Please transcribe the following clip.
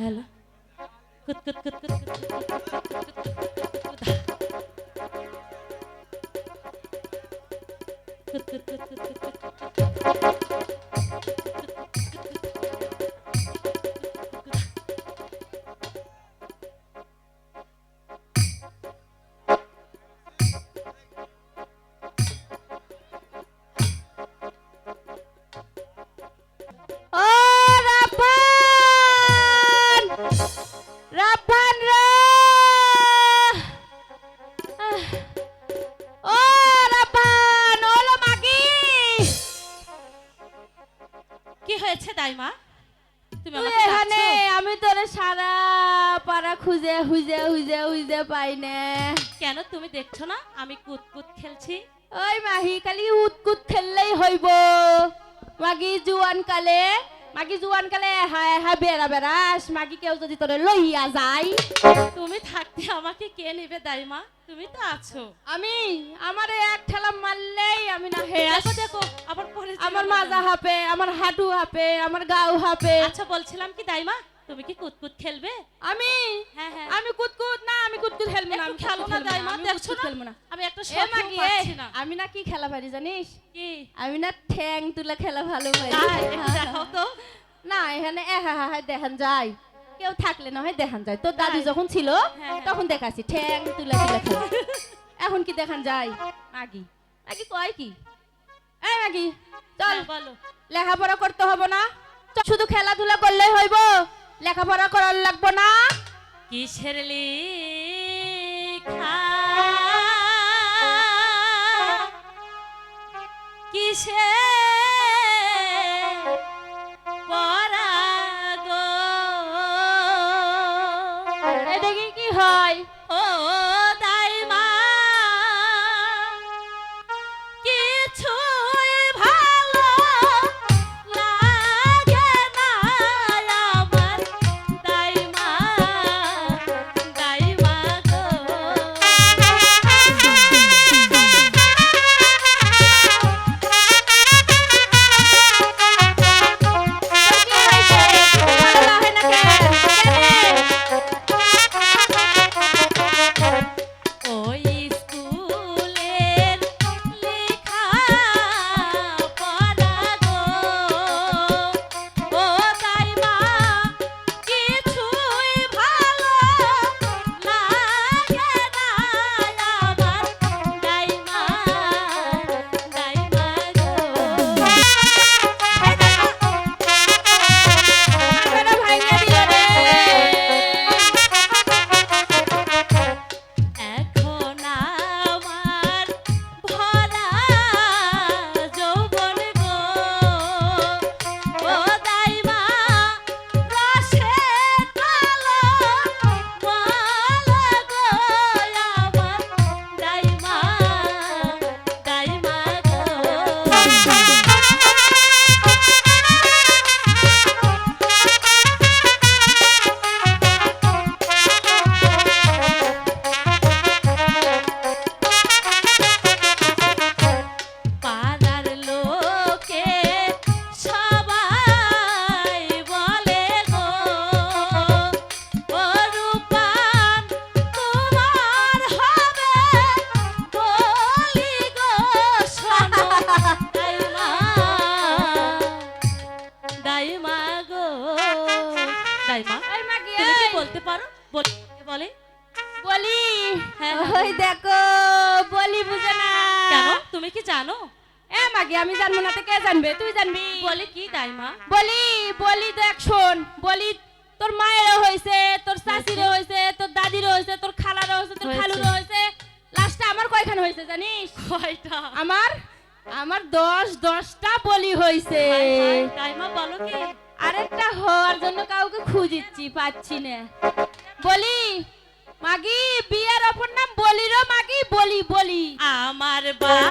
Hello কুত কুত কুত কুত কুত কুত কুত কুত কুত তুই এখানে আমি তোরে সারা পাড়া খুঁজে খুঁজে খুঁজে খুঁজে পাই না। কেন? তুমি দেখছ না? আমি খেলছি। ওই মাহি খালি উৎকুত খেললেই হইব। মাগি জুয়ান কালে মাগি জুয়ান কালে হা হা বেড়া বেড়াস। মাগি কেউ যদি তোরে লইয়া যায়। তুমি থাকতে আমাকে কে নেবে দাইমা? তুমি তো আছো। আমি আমারে এক ঠেলা মারলেই আমি না হে আমার মাজা। হাপে আমার হাঁটু হাপে আমার গাও হাপে। আচ্ছা বলছিলাম কি দাইমা তুমি কি কুতকুত খেলবে? আমি? হ্যাঁ হ্যাঁ। আমি কুতকুত? না আমি কুতকুত খেলব না আমি খেলো খেলব না দাইমা দেখছ না? খেলব না। আমি একটা পাচ্ছি না। আমি না কি খেলা পারি জানিস? কি? আমি না ঠ্যাং তুলে খেলা ভালো পারি তাই একটু দেখাও তো। না এখানে এ হা হা হা দেখান যায়। কেউ থাকলে না হয় দেখান যায়। তোর দাদু যখন ছিল হ্যাঁ, হ্যাঁ। তখন দেখাছি ঠ্যাং তুলে তুলে খেলা। এখন কি দেখান যায়? মাগি। মাগি কয় কি? মাগি চল। হ্যাঁ, বলো। লেখাপড়া করতে হবে না। শুধু খেলাধুলা করলেই হইব। লেখাপড়া করার লাগবো না। কিসের লিখা? কিসে দাইমা গো দাইমা তুমি কি বলতে পারো? বলে বলি? হ্যাঁ, হ্যাঁ, ওই দেখো বলি বুঝে না। কেন? তুমি কি জানো? এ মাগি আমি জানব না তো কে জানবে? তুই জানবি। বলে কি দাইমা বলি বলি দেখ শোন। বলি তোর মায়েরও হয়েছে তোর শাশিরও হয়েছে তোর দাদিরও হয়েছে তোর খালারও হয়েছে তোর। খালুরও হয়েছে। লাস্টে আমার কয়খান হয়েছে জানিস? কয়টা? আমার আমার দশ দশটা বলি হয়েছে হায় হায়, বলো কি? আরেকটা হওয়ার জন্য কাউকে খুঁজিচ্ছি পাচ্ছি না। বলি মাগি বিয়ের অপর নাম বলিরো মাগি বলি বলি। আমার বা